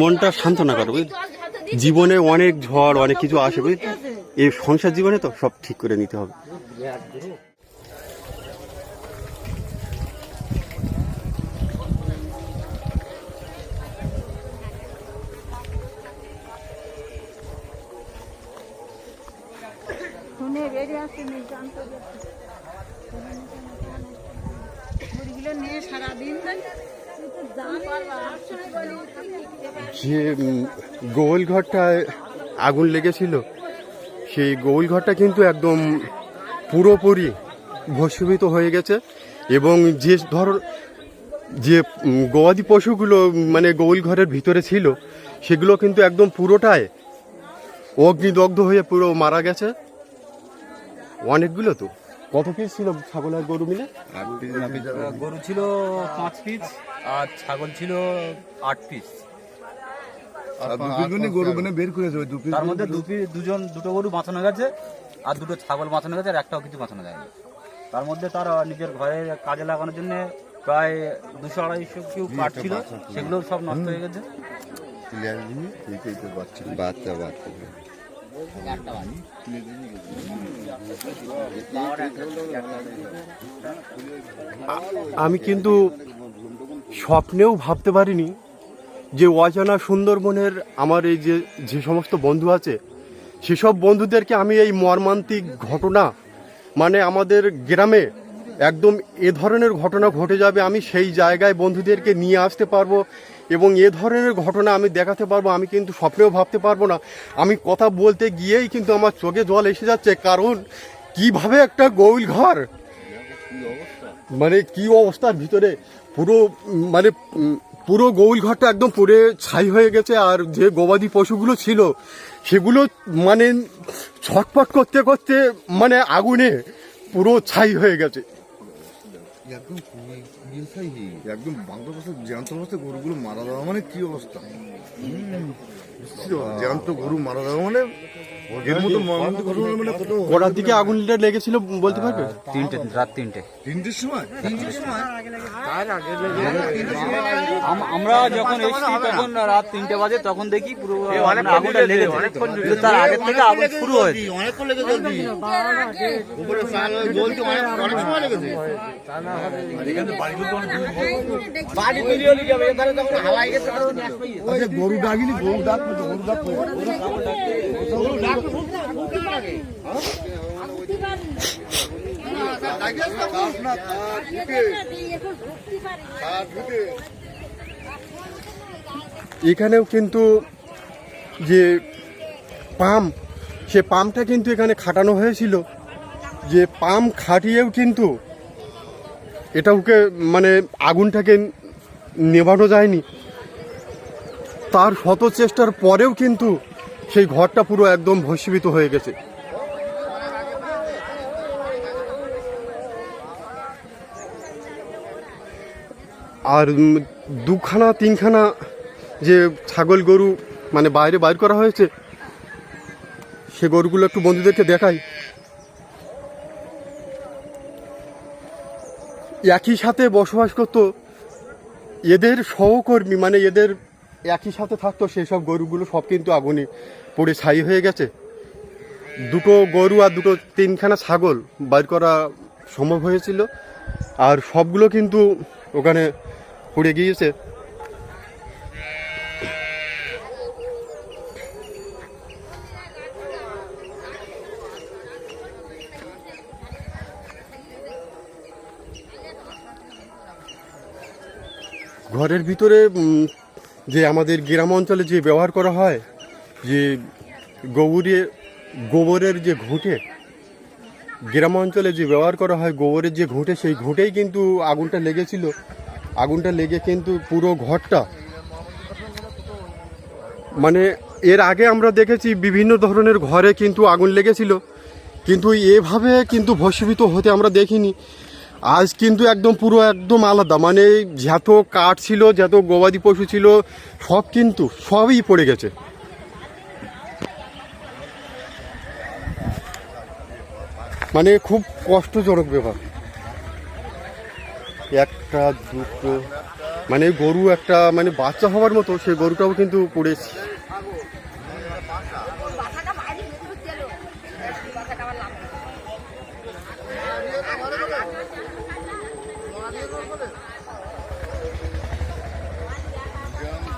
মনটা সান্ত্বনা করো জীবনে অনেক ঝড়, অনেক কিছু আসে, বুঝলি? এই সংসার জীবনে তো সব ঠিক করে নিতে হবে। যে গোল ঘরটায় আগুন লেগেছিল, সেই গোল ঘরটা কিন্তু একদম পুরোপুরি ভস্মীভূত হয়ে গেছে এবং যে ধর, যে গবাদি পশুগুলো মানে গোল ঘরের ভিতরে ছিল, সেগুলো কিন্তু একদম পুরোটাই অগ্নিদগ্ধ হয়ে পুরো মারা গেছে। অনেকগুলো তো। কত পিস ছিল ছাগল আর গরু মিলে? গরু ছিল পাঁচ পিস আর ছাগল ছিল আট পিস গরু মানে বের করেছে ওই তার মধ্যে দু পিস দুজন দুটো গরু বাঁচানো গেছে আর দুটো ছাগল বাঁচানো গেছে আর একটাও কিছু বাঁচানো যায়নি। তার মধ্যে তার নিজের ঘরে কাজে লাগানোর জন্য প্রায় দুশো আড়াইশো কিউ কাঠ ছিল সেগুলো সব নষ্ট হয়ে গেছে। বাচ্চা বাচ্চা। আমি কিন্তু স্বপ্নেও ভাবতে পারিনি যে অজানা সুন্দরবনের আমার এই যে যে সমস্ত বন্ধু আছে, সেসব বন্ধুদেরকে আমি এই মর্মান্তিক ঘটনা মানে আমাদের গ্রামে একদম এ ধরনের ঘটনা ঘটে যাবে, আমি সেই জায়গায় বন্ধুদেরকে নিয়ে আসতে পারব এবং এ ধরনের ঘটনা আমি দেখাতে পারব, আমি কিন্তু স্বপ্নেও ভাবতে পারব না। আমি কথা বলতে গিয়েই কিন্তু আমার চোখে জল এসে যাচ্ছে, কারণ কীভাবে একটা গৌল ঘর? মানে কি অবস্থার ভিতরে? পুরো মানে পুরো গৌল ঘরটা একদম পুরে ছাই হয়ে গেছে, আর যে গবাদি পশুগুলো ছিল, সেগুলো মানে ছটপট করতে করতে মানে আগুনে পুরো ছাই হয়ে গেছে। একদম একদম বাংলা অবস্থা জ্যান্ত গরুগুলো মারা দেওয়া মানে কি অবস্থা? জ্যান্ত গরু মারা দেওয়া মানে এর মতো মর্মান্তিক ঘটনা মানে কত কটার দিকে আগুনটা লেগেছিল বলতে পারবে? তিনটে রাত তিনটে। তিনটের সময়? তিনটের সময়? আম- আমরা যখন এসেছি তখন রাত তিনটে বাজে তখন দেখি পুরো মানে আগুনটা লেগেছে। তার আগের থেকে আগুন শুরু হয়েছে। গরু ডাকিনি গরু ডাক গরু এখানেও কিন্তু যে পাম্প সে পাম্পটা কিন্তু এখানে খাটানো হয়েছিল। যে পাম্প খাটিয়েও কিন্তু এটাকে মানে আগুনটাকে নেভানো যায়নি। তার শত চেষ্টার পরেও কিন্তু সেই ঘরটা পুরো একদম ভস্মীভূত হয়ে গেছে। আর দুখানা, তিনখানা যে ছাগল গরু মানে বাইরে বাইর করা হয়েছে, সে গরুগুলো একটু বন্ধুদেরকে দেখাই। একই সাথে বসবাস করতো। এদের সহকর্মী মানে এদের একই সাথে থাকতো সেই সব গরুগুলো, সব কিন্তু আগুনে পড়ে ছাই হয়ে গেছে। দুটো গরু আর দুটো তিনখানা ছাগল বাইর করা সম্ভব হয়েছিল। আর সবগুলো কিন্তু ওখানে পড়ে গিয়েছে। ঘরের ভিতরে যে আমাদের গ্রাম অঞ্চলে যে ব্যবহার করা হয়, যে গোবরে গোবরের যে ঘুঁটে, গ্রাম অঞ্চলে যে ব্যবহার করা হয় গোবরের যে ঘুঁটে, সেই ঘুঁটেই কিন্তু আগুনটা লেগেছিল। আগুনটা লেগে কিন্তু পুরো ঘরটা মানে এর আগে আমরা দেখেছি বিভিন্ন ধরনের ঘরে কিন্তু আগুন লেগেছিল। কিন্তু এভাবে কিন্তু ভস্মীভূত হতে আমরা দেখিনি। আজ কিন্তু একদম পুরো একদম আলাদা। মানে যত কাঠ ছিল, যত গবাদি পশু ছিল, সব কিন্তু সবই পড়ে গেছে। মানে খুব কষ্টজনক ব্যাপার। একটা, দুটো মানে গরু একটা মানে বাচ্চা হওয়ার মতো সেই গরুটাও কিন্তু পড়েছে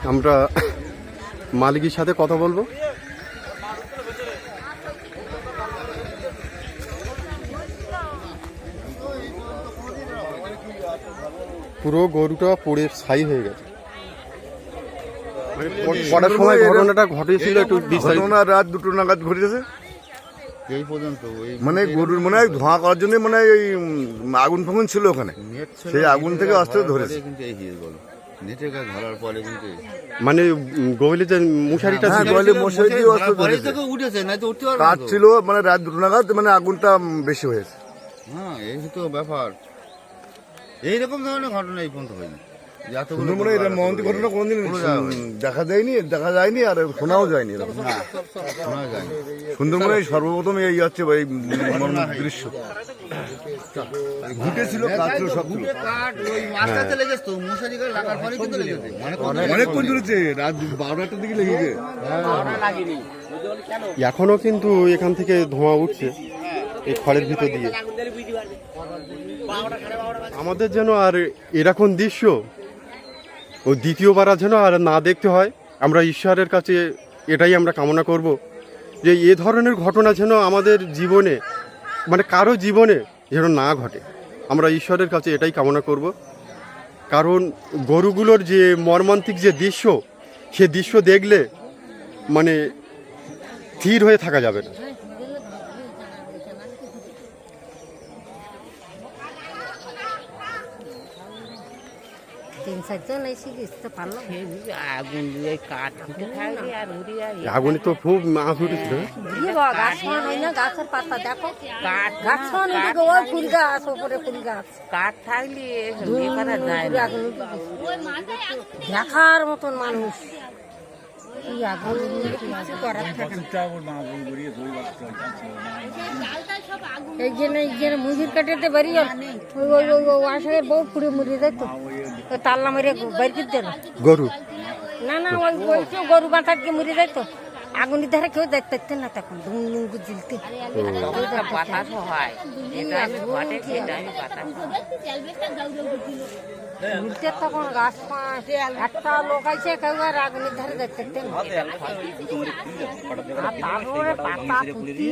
আমরা মালিকের সাথে কথা বলব। পুরো গরুটা পড়ে ছাই হয়ে গেছে। মানে প- পড়ার সময় ঘটনাটা ঘটেছিল একটু বিস্তারিত। ঘটনা রাত দুটো নাগাদ ঘটেছে। এই পর্যন্ত মানে গরুর মনে হয় ধোঁয়া করার জন্য মানে ওই আগুন ফাগুন ছিল ওখানে। সেই আগুন থেকে আস্তে আস্তে ধরেছে। মানে গোয়েলে যে মশারিটা হ্যাঁ, কাজ ছিল মানে রাত দুটো নাগাদ মানে আগুনটা বেশি হয়েছে। হ্যাঁ এই তো ব্যাপার। এইরকম ধরনের ঘটনা এই পর্যন্ত হয়নি। সুন্দরবনে এটা মহান্তি ঘটনা কোনদিন দেখা যায়নি দেখা যায়নি আর শোনাও যায়নি এরকম। শোনা যায়নি। সুন্দরবনে এই সর্বপ্রথম এই হচ্ছে এই দৃশ্য। ঘুটেছিল মানে কত- অনেকক্ষণ চলেছে রাত বারোটার দিকে লেগেছে। এখনও কিন্তু এখান থেকে ধোঁয়া উঠছে এই খড়ের ভিতর দিয়ে। আমাদের যেন আর এরকম দৃশ্য ও দ্বিতীয়বার যেন আর না দেখতে হয়। আমরা ঈশ্বরের কাছে এটাই আমরা কামনা করব যে এ ধরনের ঘটনা যেন আমাদের জীবনে মানে কারও জীবনে যেন না ঘটে। আমরা ঈশ্বরের কাছে এটাই কামনা করব। কারণ গরুগুলোর যে মর্মান্তিক যে দৃশ্য, সে দৃশ্য দেখলে মানে স্থির হয়ে থাকা যাবে না। চারজন এসে আগুন দিয়ে কাঠ ফুটে খাইলি আর উড়ি আগুনে তো খুব মাছ উঠেছিল গাছ সমান না গাছের পাতা দেখো কাঠ গাছ ওই ফুল গাছ ওপরে ফুল গাছ কাঠ থাকলে। দেখার মতন মানুষ এই জন্য এই জন্য মুজির কাটাতে বাড়ি ওই ওই ওই ওই আশাকের বউ পুড়ে মরে যেত ওই তাল্লা মেরে গরু? না না ওই ওই গরু বাঁচাকে মরে যেত আগুনের ধারে কেউ দেখতে না তখন। তখন একটা বাতাসও হয়। এটা আমি ঘটে সেটা আমি বাতাস। উঠতে তখন গাছ পাঁচ একটা লোক আছে কেউ আর আগুনের ধারে দেখতে না। তারপরে পাতা পুঁতি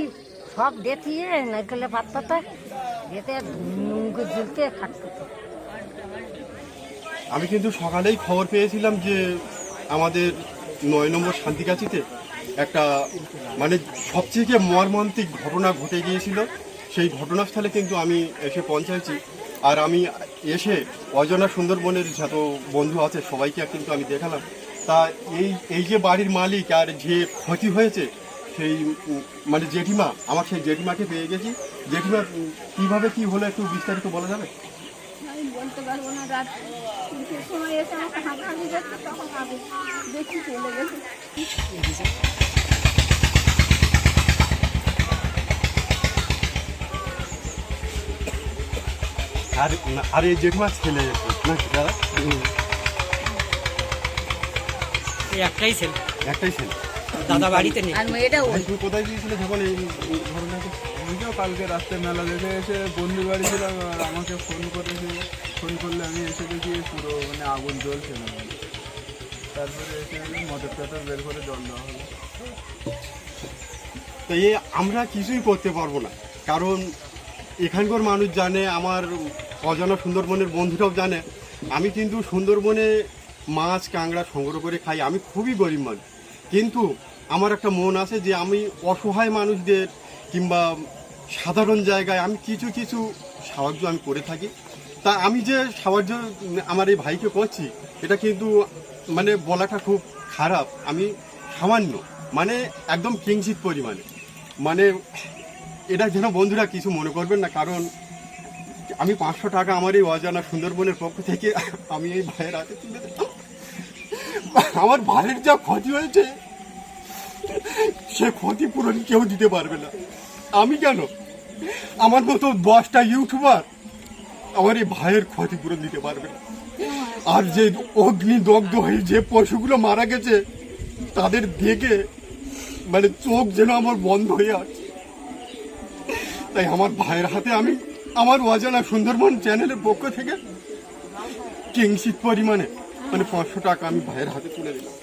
সব দেখিয়ে নারকেলের পাতাটা যেতে ধুম করে জ্বলতে থাকতো আমি কিন্তু সকালেই খবর পেয়েছিলাম যে আমাদের নয় নম্বর শান্তিকাছিতে একটা মানে সবথেকে মর্মান্তিক ঘটনা ঘটে গিয়েছিল, সেই ঘটনাস্থলে কিন্তু আমি এসে পৌঁছাইছি। আর আমি এসে অজনা সুন্দরবনের যত বন্ধু আছে, সবাইকে কিন্তু আমি দেখালাম। তা এই এই যে বাড়ির মালিক আর যে ক্ষতি হয়েছে, সেই মানে জেঠিমা, আমার সেই জেঠিমাকে পেয়ে গেছি। জেঠিমা, কীভাবে কি হলো একটু বিস্তারিত বলা যাবে? সময় এসে আমাকে যাচ্ছে তখন আমি দেখি চলে গেছে। আর আর এই জেঠিমা ছেলে নাকি দাদা এই একটাই ছেলে একটাই ছেলে দাদা বাড়িতে নেই। আর মেয়েটাও ভাই, তুমি কোথায় গিয়েছিলে যখন এই এই ঘটনাটা আমি কালকে রাত্রে মেলা দেখে এসে বন্ধু বাড়ি ছিলাম আর আমাকে ফোন করেছে। ফোন করলে আমি এসে দেখি পুরো মানে আগুন জ্বলছে না। তারপরে এসে মোটর টটর বের করে জল দেওয়া হলো। তো এই আমরা কিছুই করতে পারব না। কারণ এখানকার মানুষ জানে আমার অজানা সুন্দরবনের বন্ধুরাও জানে, আমি কিন্তু সুন্দরবনে মাছ, কাঁকড়া সংগ্রহ করে খাই। আমি খুবই গরিব মানুষ। কিন্তু আমার একটা মন আছে যে আমি অসহায় মানুষদের কিংবা সাধারণ জায়গায় আমি কিছু কিছু সাহায্য আমি করে থাকি। তা আমি যে সাহায্য আমার এই ভাইকে করছি, এটা কিন্তু মানে বলাটা খুব খারাপ। আমি সামান্য মানে একদম কিঞ্চিত পরিমাণে। মানে এটা যেন বন্ধুরা কিছু মনে করবেন না, কারণ আমি পাঁচশো টাকা আমার এই অজানা সুন্দরবনের পক্ষ থেকে আমি এই ভাইয়ের হাতে তুলে আমার ভাইয়ের যা ক্ষতি হয়েছে, সে ক্ষতিপূরণ কেউ দিতে পারবে না। আমি কেন? আমার মতো দশটা ইউটিউবার আমার এই ভাইয়ের ক্ষতিপূরণ দিতে পারবে না। আর যে অগ্নিদগ্ধ হয়ে যে পশুগুলো মারা গেছে, তাদের দেখে মানে চোখ যেন আমার বন্ধ হয়ে আছে। তাই আমার ভাইয়ের হাতে আমি আমার অজানা সুন্দরবন চ্যানেলের পক্ষ থেকে কিংসিত পরিমাণে মানে পাঁচশো টাকা আমি ভাইয়ের হাতে তুলে দিলাম।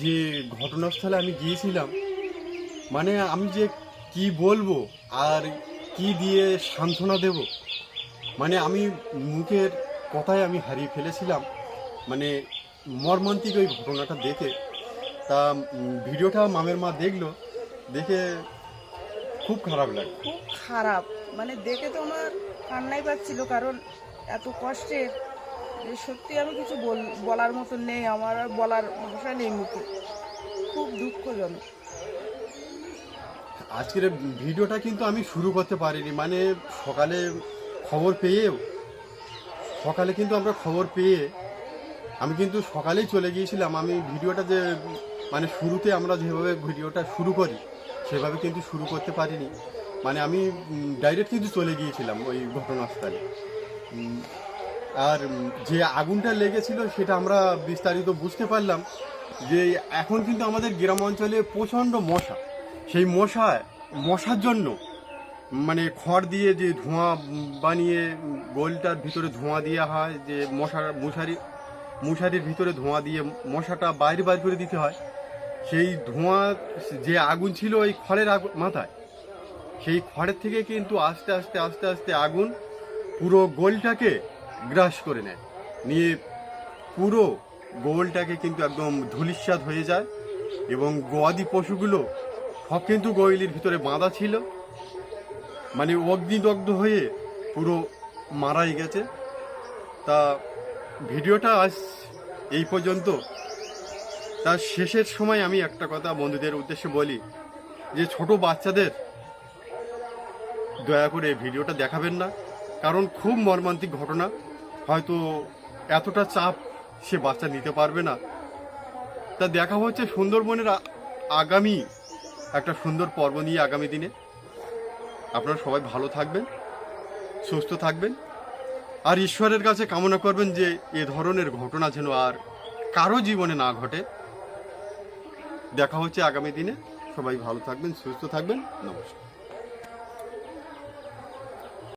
যে ঘটনাস্থলে আমি গিয়েছিলাম মানে আমি যে কি বলব আর কি দিয়ে সান্ত্বনা দেব মানে আমি মুখের কথায় আমি হারিয়ে ফেলেছিলাম মানে মর্মান্তিক ওই ঘটনাটা দেখে তা ভিডিওটা মামের মা দেখল দেখে খুব খারাপ লাগে। খুব খারাপ। মানে দেখে তো আমার কান্নাই পাচ্ছিল কারণ এত কষ্টের যে সত্যি আমি কিছু বল- বলার মতো নেই আমার আর বলার ভাষা নেই মুখে। খুব দুঃখজনক। আজকের ভিডিওটা কিন্তু আমি শুরু করতে পারিনি মানে সকালে খবর পেয়েও সকালে কিন্তু আমরা খবর পেয়ে আমি কিন্তু সকালেই চলে গিয়েছিলাম। আমি ভিডিওটা যে মানে শুরুতে আমরা যেভাবে ভিডিওটা শুরু করি, সেভাবে কিন্তু শুরু করতে পারিনি। মানে আমি ডাইরেক্ট কিন্তু চলে গিয়েছিলাম ওই ঘটনাস্থলে। আর যে আগুনটা লেগেছিল সেটা আমরা বিস্তারিত বুঝতে পারলাম যে এখন কিন্তু আমাদের গ্রাম অঞ্চলে প্রচণ্ড মশা। সেই মশা, মশার জন্য মানে খড় দিয়ে যে ধোঁয়া বানিয়ে গোলটার ভিতরে ধোঁয়া দেওয়া হয়, যে মশার, মশারি, মশারির ভিতরে ধোঁয়া দিয়ে মশাটা বাইরে বাইর করে দিতে হয়। সেই ধোঁয়া, যে আগুন ছিল ওই খড়ের মাথায়, সেই খড়ের থেকে কিন্তু আস্তে আস্তে আস্তে আস্তে আগুন পুরো গোলটাকে গ্রাস করে নেয়। নিয়ে পুরো গোলটাকে কিন্তু একদম ধুলিস্বাদ হয়ে যায় এবং গোয়াদি পশুগুলো সব কিন্তু গোইলির ভিতরে বাঁধা ছিল। মানে অগ্নিদগ্ধ হয়ে পুরো মারাই গেছে। তা ভিডিওটা আজ এই পর্যন্ত। তার শেষের সময় আমি একটা কথা বন্ধুদের উদ্দেশ্যে বলি, যে ছোট বাচ্চাদের দয়া করে ভিডিওটা দেখাবেন না, কারণ খুব মর্মান্তিক ঘটনা। হয়তো এতটা চাপ সে বাচ্চা নিতে পারবে না। তা দেখা হচ্ছে সুন্দরবনের আগামী, একটা সুন্দর পর্ব নিয়ে আগামী দিনে। আপনারা সবাই ভালো থাকবেন, সুস্থ থাকবেন, আর ঈশ্বরের কাছে কামনা করবেন যে এ ধরনের ঘটনা যেন আর কারও জীবনে না ঘটে। দেখা হচ্ছে আগামী দিনে। সবাই ভালো থাকবেন সুস্থ থাকবেন। নমস্কার।